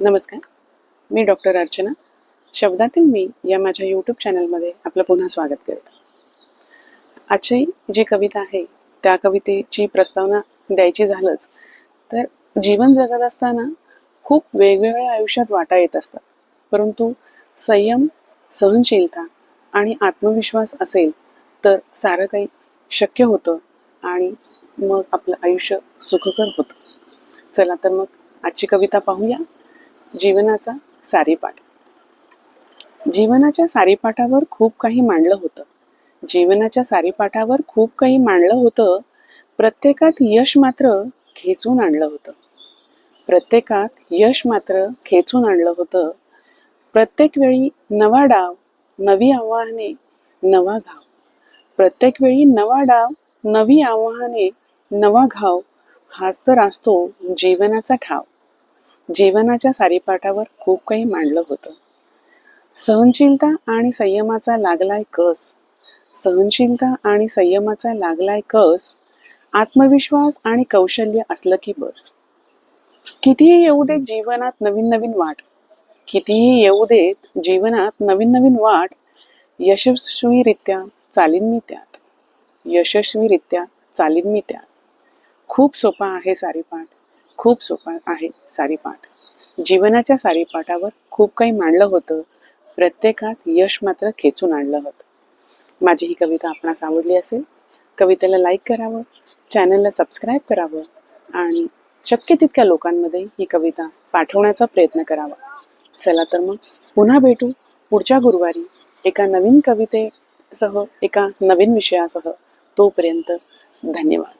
नमस्कार. मी डॉक्टर अर्चना. शब्दातील मी या माझ्या यूट्यूब चॅनलमध्ये आपलं पुन्हा स्वागत करते. आजची जी कविता आहे त्या कवितेची प्रस्तावना द्यायची झालंच. तर जीवन जगत असताना खूप वेगवेगळ्या आयुष्यात वाटा येत असतात. परंतु संयम सहनशीलता आणि आत्मविश्वास असेल तर सारं काही शक्य होतं आणि मग आपलं आयुष्य सुखकर होतं. चला तर मग आजची कविता पाहूया. जीवनाचा सारीपाठ. जीवनाच्या सारीपाठावर खूप काही मांडलं होतं. जीवनाच्या सारीपाठावर खूप काही मांडलं होतं. प्रत्येकात यश मात्र खेचून आणलं होतं. प्रत्येकात यश मात्र खेचून आणलं होतं. प्रत्येक वेळी नवा डाव नवी आव्हाने नवा घाव. प्रत्येक वेळी नवा डाव नवी आव्हाने नवा घाव हाच तर असतो जीवनाचा ठाव. जीवनाच्या सारीपाठावर खूप काही मांडलं होतं. सहनशीलता आणि संयमाचा लागलाय कस? सहनशीलता आणि संयमाचा लागलाय कस? आत्मविश्वास आणि कौशल्य असलं की बस. कितीही येऊ देत जीवनात नवीन नवीन वाट कितीही येऊ देत जीवनात नवीन नवीन वाट यशस्वीरित्या चालीन मी त्यात. यशस्वीरित्या चालीन मी त्यात. खूप सोपा आहे सारीपाठ. खूप सोपा आहे सारीपाठ. जीवनाच्या सारीपाठावर खूप काही मांडलं होतं. प्रत्येकात यश मात्र खेचून आणलं होतं. माझी ही कविता आपणास आवडली असेल कवितेला लाईक करावं चॅनलला सबस्क्राईब करावं आणि शक्य तितक्या लोकांमध्ये ही कविता पाठवण्याचा प्रयत्न करावा. चला तर मग पुन्हा भेटू पुढच्या गुरुवारी एका नवीन कवितेसह एका नवीन विषयासह. तोपर्यंत धन्यवाद.